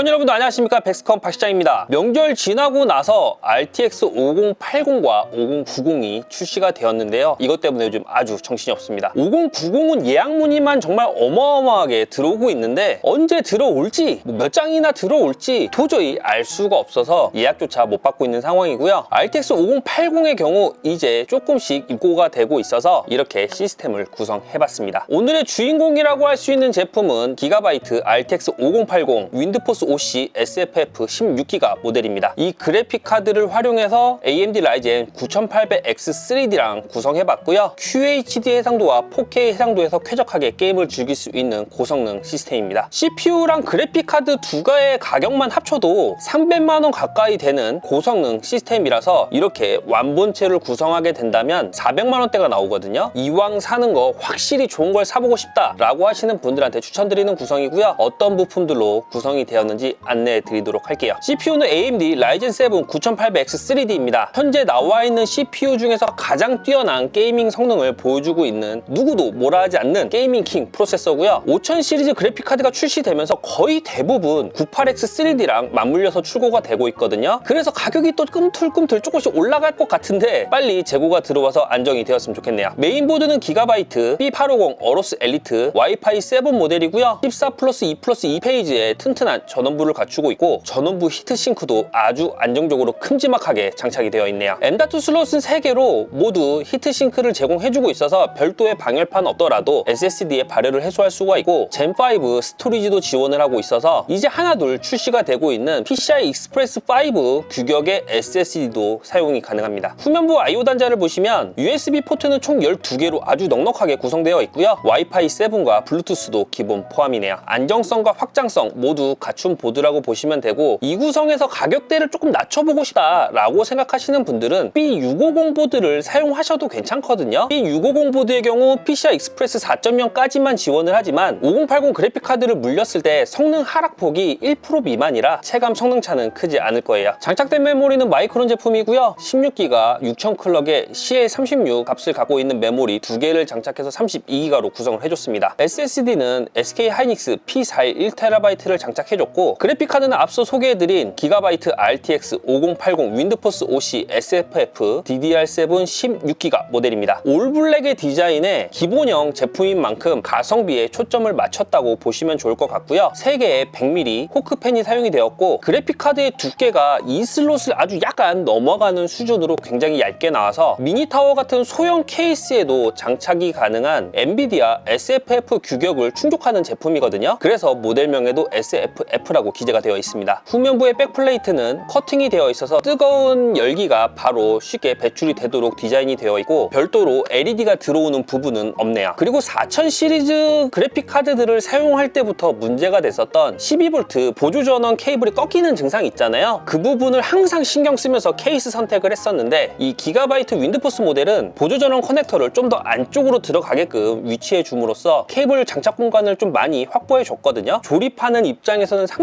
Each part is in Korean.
건 여러분들 안녕하십니까? 백스컴 박시장입니다. 명절 지나고 나서 RTX 5080과 5090이 출시가 되었는데요. 이것 때문에 요즘 아주 정신이 없습니다. 5090은 예약 문의만 정말 어마어마하게 들어오고 있는데 언제 들어올지 뭐몇 장이나 들어올지 도저히 알 수가 없어서 예약조차 못 받고 있는 상황이고요. RTX 5080의 경우 이제 조금씩 입고가 되고 있어서 이렇게 시스템을 구성해봤습니다. 오늘의 주인공이라고 할 수 있는 제품은 기가바이트 RTX 5080 윈드포스 OC SFF 16기가 모델입니다. 이 그래픽 카드를 활용해서 AMD 라이젠 9800X3D랑 구성해봤고요. QHD 해상도와 4K 해상도에서 쾌적하게 게임을 즐길 수 있는 고성능 시스템입니다. CPU랑 그래픽 카드 두 가의 가격만 합쳐도 300만 원 가까이 되는 고성능 시스템이라서 이렇게 완본체를 구성하게 된다면 400만 원대가 나오거든요. 이왕 사는 거 확실히 좋은 걸 사보고 싶다 라고 하시는 분들한테 추천드리는 구성이고요. 어떤 부품들로 구성이 되었는지 안내해 드리도록 할게요. CPU는 AMD 라이젠 7 9800X3D입니다. 현재 나와 있는 CPU 중에서 가장 뛰어난 게이밍 성능을 보여주고 있는 누구도 뭐라 하지 않는 게이밍 킹 프로세서고요. 5000 시리즈 그래픽 카드가 출시되면서 거의 대부분 98X3D랑 맞물려서 출고가 되고 있거든요. 그래서 가격이 또 꿈틀꿈틀 조금씩 올라갈 것 같은데 빨리 재고가 들어와서 안정이 되었으면 좋겠네요. 메인보드는 기가바이트 B850 어로스 엘리트 와이파이 7 모델이고요. 14 플러스 2 플러스 2 페이지에 튼튼한 전원부를 갖추고 있고 전원부 히트싱크도 아주 안정적으로 큼지막하게 장착이 되어 있네요. M.2 슬롯은 3개로 모두 히트싱크를 제공해주고 있어서 별도의 방열판 없더라도 SSD의 발열을 해소할 수가 있고 젠5 스토리지도 지원을 하고 있어서 이제 하나둘 출시가 되고 있는 PCI Express 5 규격의 SSD도 사용이 가능합니다. 후면부 I/O 단자를 보시면 USB 포트는 총 12개로 아주 넉넉하게 구성되어 있고요. 와이파이 7과 블루투스도 기본 포함이네요. 안정성과 확장성 모두 갖춘 보드라고 보시면 되고 이 구성에서 가격대를 조금 낮춰보고 싶다 라고 생각하시는 분들은 B650 보드를 사용하셔도 괜찮거든요. B650 보드의 경우 PCI Express 4.0까지만 지원을 하지만 5080 그래픽 카드를 물렸을 때 성능 하락폭이 1% 미만이라 체감 성능 차는 크지 않을 거예요. 장착된 메모리는 마이크론 제품이고요. 16기가 6000 클럭의 CA36 값을 갖고 있는 메모리 두 개를 장착해서 32기가로 구성을 해줬습니다. SSD는 SK 하이닉스 P41 TB를 장착해줬고 그래픽 카드는 앞서 소개해드린 기가바이트 RTX 5080 윈드포스 OC SFF DDR7 16기가 모델입니다. 올블랙의 디자인에 기본형 제품인 만큼 가성비에 초점을 맞췄다고 보시면 좋을 것 같고요. 3개의 100mm 호크펜이 사용이 되었고 그래픽 카드의 두께가 이 슬롯을 아주 약간 넘어가는 수준으로 굉장히 얇게 나와서 미니타워 같은 소형 케이스에도 장착이 가능한 엔비디아 SFF 규격을 충족하는 제품이거든요. 그래서 모델명에도 SFF 라고 기재가 되어 있습니다. 후면부의 백플레이트는 커팅이 되어 있어서 뜨거운 열기가 바로 쉽게 배출이 되도록 디자인이 되어 있고 별도로 LED가 들어오는 부분은 없네요. 그리고 4000 시리즈 그래픽 카드들을 사용할 때부터 문제가 됐었던 12V 보조 전원 케이블이 꺾이는 증상이 있잖아요. 그 부분을 항상 신경 쓰면서 케이스 선택을 했었는데 이 기가바이트 윈드포스 모델은 보조 전원 커넥터를 좀 더 안쪽으로 들어가게끔 위치해 줌으로써 케이블 장착 공간을 좀 많이 확보해 줬거든요. 조립하는 입장에서는 상당히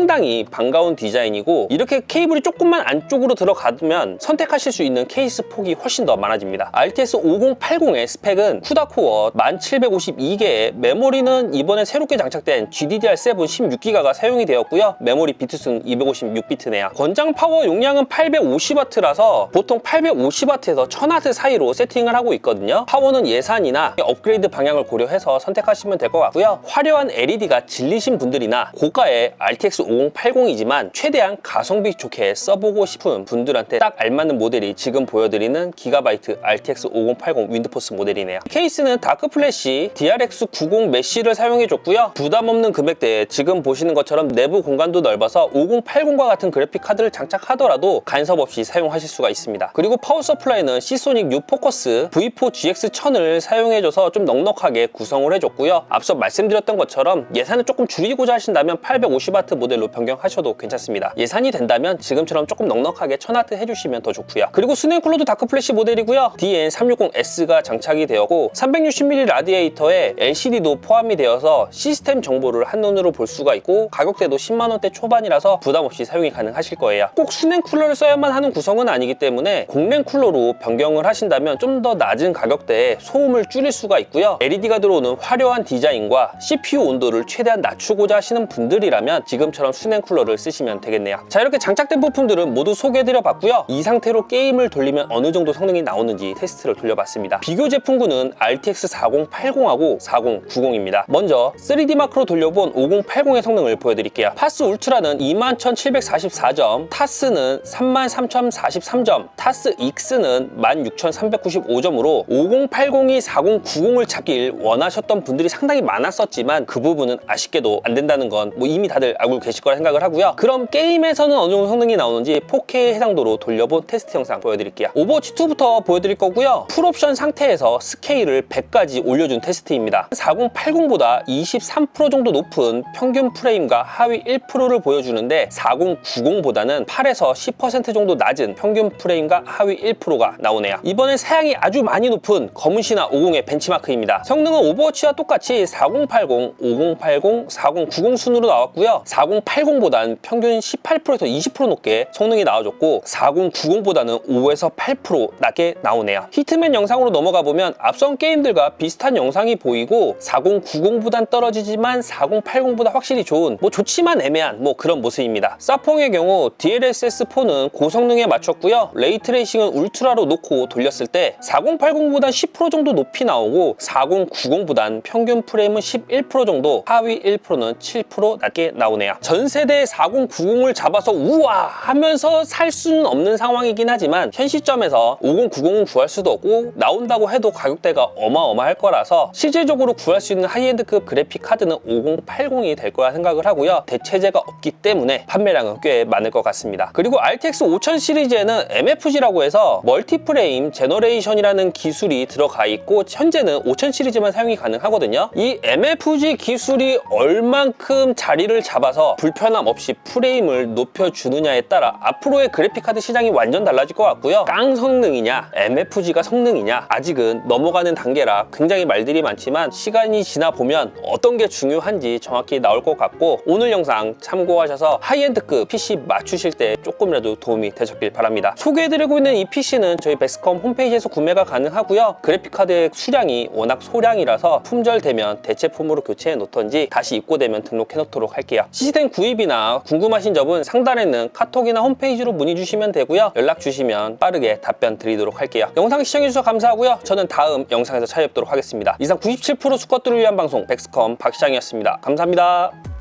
반가운 디자인이고 이렇게 케이블이 조금만 안쪽으로 들어가면 선택하실 수 있는 케이스 폭이 훨씬 더 많아집니다. RTS 5080의 스펙은 쿠다 코어 1752개의 메모리는 이번에 새롭게 장착된 GDDR7 16기가가 사용이 되었고요. 메모리 비트수는 256비트네요. 권장 파워 용량은 850W라서 보통 850W에서 1000W 사이로 세팅을 하고 있거든요. 파워는 예산이나 업그레이드 방향을 고려해서 선택하시면 될 것 같고요. 화려한 LED가 질리신 분들이나 고가의 RTX 5080이지만 최대한 가성비 좋게 써보고 싶은 분들한테 딱 알맞는 모델이 지금 보여드리는 기가바이트 RTX 5080 윈드포스 모델이네요. 케이스는 다크 플래시 DRX90 메쉬를 사용해줬고요. 부담 없는 금액대에 지금 보시는 것처럼 내부 공간도 넓어서 5080과 같은 그래픽 카드를 장착하더라도 간섭 없이 사용하실 수가 있습니다. 그리고 파워 서플라이는 시소닉 U 포커스 V4 GX1000을 사용해줘서 좀 넉넉하게 구성을 해줬고요. 앞서 말씀드렸던 것처럼 예산을 조금 줄이고자 하신다면 850W 모델 로 변경하셔도 괜찮습니다. 예산이 된다면 지금처럼 조금 넉넉하게 1000W 해주시면 더 좋고요. 그리고 스낵 쿨러도 다크 플래시 모델이고요. DN360S가 장착이 되었고 360mm 라디에이터에 LCD도 포함이 되어서 시스템 정보를 한눈으로 볼 수가 있고 가격대도 10만원대 초반이라서 부담 없이 사용이 가능하실 거예요. 꼭 수냉 쿨러를 써야만 하는 구성은 아니기 때문에 공랭 쿨러로 변경을 하신다면 좀 더 낮은 가격대에 소음을 줄일 수가 있고요. LED가 들어오는 화려한 디자인과 CPU 온도를 최대한 낮추고자 하시는 분들이라면 지금처럼 것처럼 수냉 쿨러를 쓰시면 되겠네요. 자 이렇게 장착된 부품들은 모두 소개해드려 봤고요. 이 상태로 게임을 돌리면 어느 정도 성능이 나오는지 테스트를 돌려봤습니다. 비교 제품군은 RTX 4080하고 4090입니다. 먼저 3D 마크로 돌려본 5080의 성능을 보여드릴게요. 파스 울트라는 21,744점, 타스는 33,043점, 타스 익스는 16,395점으로 5080이 4090을 찾길 원하셨던 분들이 상당히 많았었지만 그 부분은 아쉽게도 안 된다는 건 뭐 이미 다들 알고 계실 거라 생각을 하고요. 그럼 게임에서는 어느 정도 성능이 나오는지 4K 해상도로 돌려본 테스트 영상 보여드릴게요. 오버워치 2부터 보여드릴 거고요. 풀옵션 상태에서 스케일을 100까지 올려준 테스트입니다. 4080보다 23% 정도 높은 평균 프레임과 하위 1%를 보여주는데 4090보다는 8에서 10% 정도 낮은 평균 프레임과 하위 1%가 나오네요. 이번엔 사양이 아주 많이 높은 검은시나 50의 벤치마크입니다. 성능은 오버워치와 똑같이 4080, 5080, 4090 순으로 나왔고요. 4080보다는 평균 18%에서 20% 높게 성능이 나와줬고 4090보다는 5에서 8% 낮게 나오네요. 히트맨 영상으로 넘어가 보면 앞선 게임들과 비슷한 영상이 보이고 4090보단 떨어지지만 4080보다 확실히 좋은 뭐 좋지만 애매한 뭐 그런 모습입니다. 사퐁의 경우 DLSS4는 고성능에 맞췄고요. 레이트레이싱은 울트라로 놓고 돌렸을 때 4080보단 10% 정도 높이 나오고 4090보단 평균 프레임은 11% 정도 하위 1%는 7% 낮게 나오네요. 전 세대 4090을 잡아서 우와 하면서 살 수는 없는 상황이긴 하지만 현 시점에서 5090은 구할 수도 없고 나온다고 해도 가격대가 어마어마할 거라서 실질적으로 구할 수 있는 하이엔드급 그래픽 카드는 5080이 될 거라 생각을 하고요. 대체제가 없기 때문에 판매량은 꽤 많을 것 같습니다. 그리고 RTX 5000 시리즈에는 MFG라고 해서 멀티프레임 제너레이션이라는 기술이 들어가 있고 현재는 5000 시리즈만 사용이 가능하거든요. 이 MFG 기술이 얼만큼 자리를 잡아서 불편함 없이 프레임을 높여주느냐에 따라 앞으로의 그래픽카드 시장이 완전 달라질 것 같고요. 깡 성능이냐, MFG가 성능이냐 아직은 넘어가는 단계라 굉장히 말들이 많지만 시간이 지나 보면 어떤 게 중요한지 정확히 나올 것 같고 오늘 영상 참고하셔서 하이엔드급 PC 맞추실 때 조금이라도 도움이 되셨길 바랍니다. 소개해드리고 있는 이 PC는 저희 베스컴 홈페이지에서 구매가 가능하고요. 그래픽카드의 수량이 워낙 소량이라서 품절되면 대체품으로 교체해 놓던지 다시 입고되면 등록해 놓도록 할게요. 시스템 구입이나 궁금하신 점은 상단에 있는 카톡이나 홈페이지로 문의 주시면 되고요. 연락 주시면 빠르게 답변 드리도록 할게요. 영상 시청해주셔서 감사하고요. 저는 다음 영상에서 찾아뵙도록 하겠습니다. 이상 97% 수컷들을 위한 방송 백스컴 박시장이었습니다. 감사합니다.